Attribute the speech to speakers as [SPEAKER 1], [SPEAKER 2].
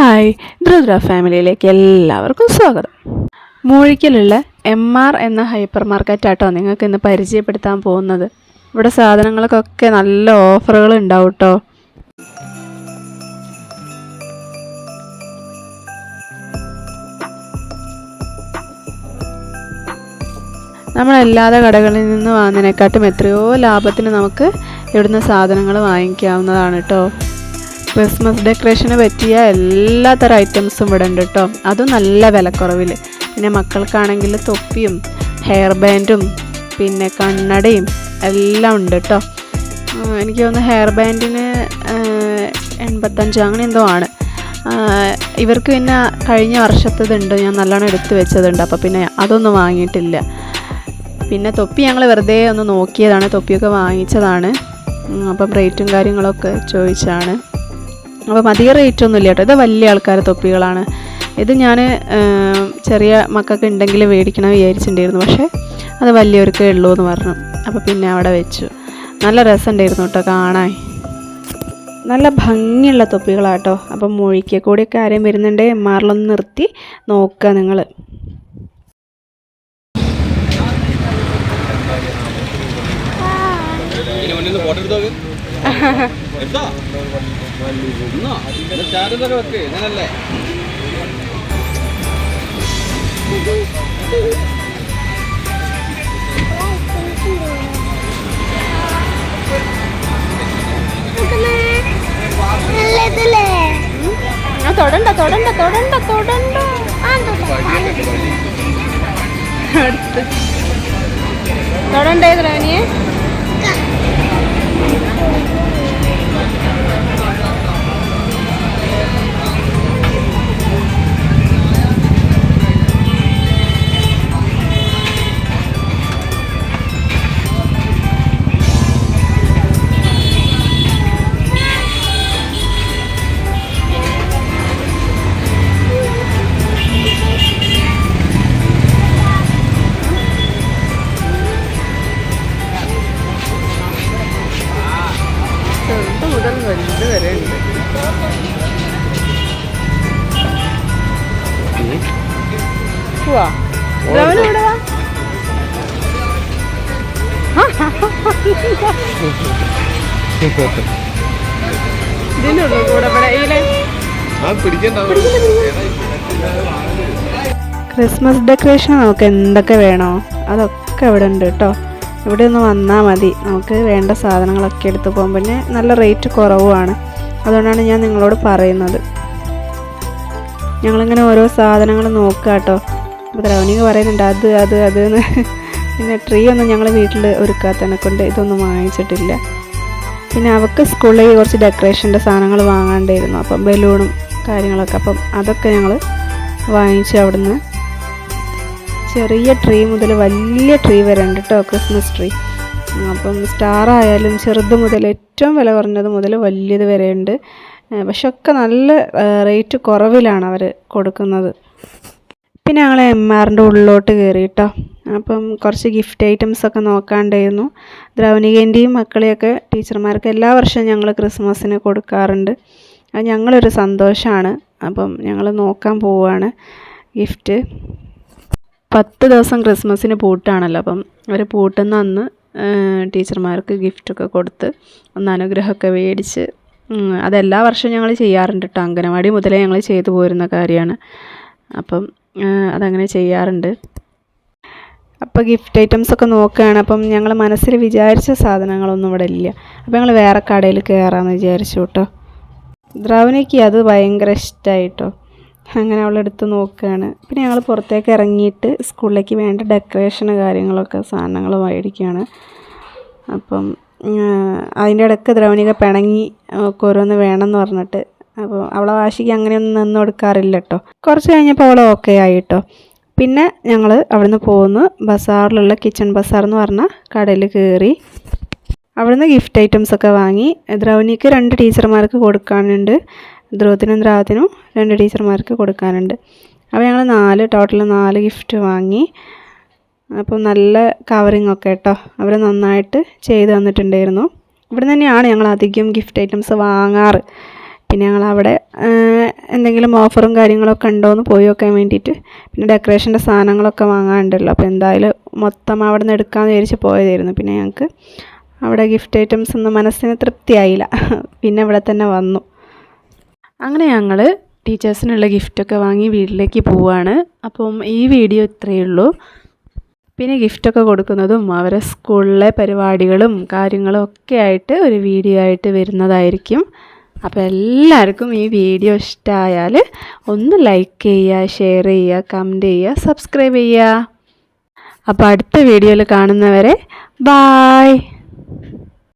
[SPEAKER 1] Hi ദ്രുദ്ര ഫാമിലിയിലേക്ക് എല്ലാവർക്കും സ്വാഗതം. മൂഴിക്കലുള്ള എം ആർ എന്ന ഹൈപ്പർ മാർക്കറ്റാട്ടോ നിങ്ങൾക്ക് ഇന്ന് പരിചയപ്പെടുത്താൻ പോകുന്നത്. ഇവിടെ സാധനങ്ങൾക്കൊക്കെ നല്ല ഓഫറുകൾ ഉണ്ടാവും കേട്ടോ നമ്മളല്ലാതെ കടകളിൽ നിന്ന് വാങ്ങുന്നതിനെക്കാട്ടും എത്രയോ ലാഭത്തിന് നമുക്ക് ഇവിടുന്ന് സാധനങ്ങൾ വാങ്ങിക്കാവുന്നതാണ് കേട്ടോ. ക്രിസ്മസ് ഡെക്കറേഷന് പറ്റിയ എല്ലാ തരം ഐറ്റംസും ഇവിടെ ഉണ്ട് കേട്ടോ അതും നല്ല വിലക്കുറവിൽ പിന്നെ മക്കൾക്കാണെങ്കിൽ തൊപ്പിയും ഹെയർ ബാൻഡും പിന്നെ കണ്ണടയും എല്ലാം ഉണ്ട് കേട്ടോ എനിക്ക് തോന്നുന്നു ഹെയർ ബാൻഡിന് എൺപത്തഞ്ച് അങ്ങനെ എന്തോ ആണ്. ഇവർക്ക് പിന്നെ കഴിഞ്ഞ വർഷത്തേതുണ്ട് ഞാൻ നല്ലോണം എടുത്തു വെച്ചതുണ്ട്. അപ്പോൾ പിന്നെ അതൊന്നും വാങ്ങിയിട്ടില്ല. പിന്നെ തൊപ്പി ഞങ്ങൾ വെറുതെ ഒന്ന് നോക്കിയതാണ്. തൊപ്പിയൊക്കെ വാങ്ങിച്ചതാണ്. അപ്പം റേറ്റും കാര്യങ്ങളൊക്കെ ചോദിച്ചാണ്. അപ്പം അധികം റേറ്റ് ഒന്നും ഇല്ല കേട്ടോ. ഇത് വലിയ ആൾക്കാരെ തൊപ്പികളാണ്. ഇത് ഞാൻ ചെറിയ മക്കൾക്ക് ഉണ്ടെങ്കിൽ മേടിക്കണം വിചാരിച്ചിട്ടുണ്ടായിരുന്നു. പക്ഷേ അത് വലിയവർക്കേ ഉള്ളൂ എന്ന് പറഞ്ഞു. അപ്പോൾ പിന്നെ അവിടെ വെച്ചു. നല്ല രസമുണ്ടായിരുന്നു കേട്ടോ കാണാൻ. നല്ല ഭംഗിയുള്ള തൊപ്പികളാട്ടോ അപ്പം മുഴിക്ക കൂടിയൊക്കെ ആരെയും വരുന്നുണ്ട്. എം ആറിലൊന്ന് നിർത്തി നോക്കുക നിങ്ങൾ
[SPEAKER 2] ഫോട്ടോ എടുത്തോ? ഒക്കെ വെക്ക് ഇങ്ങനല്ലേ?
[SPEAKER 1] തൊടണ്ട തൊടണ്ട തൊടണ്ട തൊടണ്ട തൊടണ്ടേ. പോവാ. ദ്രവന് ഇവിടെ വാ. ഇതിനുള്ളൂ കൂടെ ഇവിടെ ഈലെ ക്രിസ്മസ് ഡെക്കറേഷൻ നമുക്ക് എന്തൊക്കെ വേണോ അതൊക്കെ ഇവിടെ ഉണ്ട് കേട്ടോ. ഇവിടെ ഒന്ന് വന്നാൽ മതി. നമുക്ക് വേണ്ട സാധനങ്ങളൊക്കെ എടുത്ത് പോകും. പിന്നെ നല്ല റേറ്റ് കുറവുമാണ്. അതുകൊണ്ടാണ് ഞാൻ നിങ്ങളോട് പറയുന്നത്. ഞങ്ങളിങ്ങനെ ഓരോ സാധനങ്ങൾ നോക്കുക കേട്ടോ. അപ്പോൾ ദ്രവണിക പറയുന്നുണ്ട് അത് അത് അത് എന്ന്. പിന്നെ ട്രീ ഒന്നും ഞങ്ങൾ വീട്ടിൽ ഒരുക്കാത്തതിനെ കൊണ്ട് ഇതൊന്നും വാങ്ങിച്ചിട്ടില്ല. പിന്നെ അവൾക്ക് സ്കൂളിൽ കുറച്ച് ഡെക്കറേഷന്റെ സാധനങ്ങൾ വാങ്ങാണ്ടായിരുന്നു അപ്പം ബലൂണും കാര്യങ്ങളൊക്കെ. അപ്പം അതൊക്കെ ഞങ്ങൾ വാങ്ങിച്ചു അവിടുന്ന്. ചെറിയ ട്രീ മുതൽ വലിയ ട്രീ വരെ ഉണ്ട് കേട്ടോ ക്രിസ്മസ് ട്രീ അപ്പം സ്റ്റാർ ആയാലും ചെറുത് മുതൽ ഏറ്റവും വില കുറഞ്ഞത് മുതൽ വലിയത് വരെ ഉണ്ട്. പക്ഷെ ഒക്കെ നല്ല റേറ്റ് കുറവിലാണ് അവർ കൊടുക്കുന്നത്. പിന്നെ ഞങ്ങൾ എം ആറിന്റെ ഉള്ളിലോട്ട് കയറി കേട്ടോ അപ്പം കുറച്ച് ഗിഫ്റ്റ് ഐറ്റംസ് ഒക്കെ നോക്കാണ്ടായിരുന്നു. ദ്രൗണികേന്റെയും മക്കളെയൊക്കെ ടീച്ചർമാർക്ക് എല്ലാ വർഷവും ഞങ്ങൾ ക്രിസ്മസിന് കൊടുക്കാറുണ്ട്. അത് ഞങ്ങളൊരു സന്തോഷമാണ് അപ്പം ഞങ്ങൾ നോക്കാൻ പോവുകയാണ് ഗിഫ്റ്റ്. പത്ത് ദിവസം ക്രിസ്മസിന് പൂട്ടാണല്ലോ. അപ്പം അവർ പൂട്ടുന്ന അന്ന് ടീച്ചർമാർക്ക് ഗിഫ്റ്റൊക്കെ കൊടുത്ത് ഒന്ന് അനുഗ്രഹമൊക്കെ മേടിച്ച് അതെല്ലാ വർഷവും ഞങ്ങൾ ചെയ്യാറുണ്ട് കേട്ടോ അംഗനവാടി മുതലേ ഞങ്ങൾ ചെയ്തു പോരുന്ന കാര്യമാണ്. അപ്പം അതങ്ങനെ ചെയ്യാറുണ്ട്. അപ്പോൾ ഗിഫ്റ്റ് ഐറ്റംസ് ഒക്കെ നോക്കുകയാണ്. അപ്പം ഞങ്ങൾ മനസ്സിൽ വിചാരിച്ച സാധനങ്ങളൊന്നും ഇവിടെ ഇല്ല. അപ്പോൾ ഞങ്ങൾ വേറെ കടയിൽ കയറാമെന്ന് വിചാരിച്ചു കേട്ടോ. ദ്രവനിക്ക് അത് ഭയങ്കര ഇഷ്ടമായിട്ടോ അങ്ങനെ അവളെടുത്ത് നോക്കുകയാണ്. പിന്നെ ഞങ്ങൾ പുറത്തേക്ക് ഇറങ്ങിയിട്ട് സ്കൂളിലേക്ക് വേണ്ട ഡെക്കറേഷൻ കാര്യങ്ങളൊക്കെ സാധനങ്ങൾ മേടിക്കുകയാണ് അപ്പം അതിന്റെ ഇടയ്ക്ക് ദ്രൗണിക പിണങ്ങി ഓരോന്ന് വേണമെന്ന് പറഞ്ഞിട്ട് അപ്പോൾ അവളെ വാശിക്ക് അങ്ങനെയൊന്നും നിന്ന് കൊടുക്കാറില്ല കേട്ടോ കുറച്ച് കഴിഞ്ഞപ്പോൾ അവൾ ഓക്കെ ആയി കേട്ടോ പിന്നെ ഞങ്ങൾ അവിടുന്ന് പോകുന്നു ബസാറിലുള്ള കിച്ചൺ ബസാർ എന്ന് പറഞ്ഞ കടയിൽ കയറി അവിടുന്ന് ഗിഫ്റ്റ് ഐറ്റംസ് ഒക്കെ വാങ്ങി. ദ്രൗനിക്ക് രണ്ട് ടീച്ചർമാർക്ക് കൊടുക്കാനുണ്ട്. ധ്രുവത്തിനും ദ്രാവത്തിനും രണ്ട് ടീച്ചർമാർക്ക് കൊടുക്കാനുണ്ട്. അപ്പോൾ ഞങ്ങൾ നാല് ടോട്ടൽ നാല് ഗിഫ്റ്റ് വാങ്ങി. അപ്പോൾ നല്ല കവറിങ് ഒക്കെ കേട്ടോ അവർ നന്നായിട്ട് ചെയ്ത് തന്നിട്ടുണ്ടായിരുന്നു. ഇവിടെ തന്നെയാണ് ഞങ്ങൾ അധികം ഗിഫ്റ്റ് ഐറ്റംസ് വാങ്ങാറ്. പിന്നെ ഞങ്ങൾ അവിടെ എന്തെങ്കിലും ഓഫറും കാര്യങ്ങളൊക്കെ ഉണ്ടോ എന്ന് പോയി നോക്കാൻ വേണ്ടിയിട്ട് പിന്നെ ഡെക്കറേഷന്റെ സാധനങ്ങളൊക്കെ വാങ്ങാനുണ്ടല്ലോ. അപ്പോൾ എന്തായാലും മൊത്തം അവിടെ നിന്ന് എടുക്കാമെന്ന് വിചാരിച്ച് പോയതായിരുന്നു. പിന്നെ ഞങ്ങൾക്ക് അവിടെ ഗിഫ്റ്റ് ഐറ്റംസ് ഒന്നും മനസ്സിന് തൃപ്തിയായില്ല. പിന്നെ ഇവിടെ തന്നെ വന്നു. അങ്ങനെ ഞങ്ങൾ ടീച്ചേഴ്സിനുള്ള ഗിഫ്റ്റൊക്കെ വാങ്ങി വീട്ടിലേക്ക് പോവാണ്. അപ്പം ഈ വീഡിയോ ഇത്രയേ ഉള്ളൂ. പിന്നെ ഗിഫ്റ്റൊക്കെ കൊടുക്കുന്നതും അവരെ സ്കൂളിലെ പരിപാടികളും കാര്യങ്ങളും ഒക്കെ ആയിട്ട് ഒരു വീഡിയോ ആയിട്ട് വരുന്നതായിരിക്കും. അപ്പോൾ എല്ലാവർക്കും ഈ വീഡിയോ ഇഷ്ടമായാൽ ഒന്ന് ലൈക്ക് ചെയ്യുക ഷെയർ ചെയ്യുക കമന്റ് ചെയ്യുക സബ്സ്ക്രൈബ് ചെയ്യുക. അപ്പോൾ അടുത്ത വീഡിയോയിൽ കാണുന്നവരെ ബായ്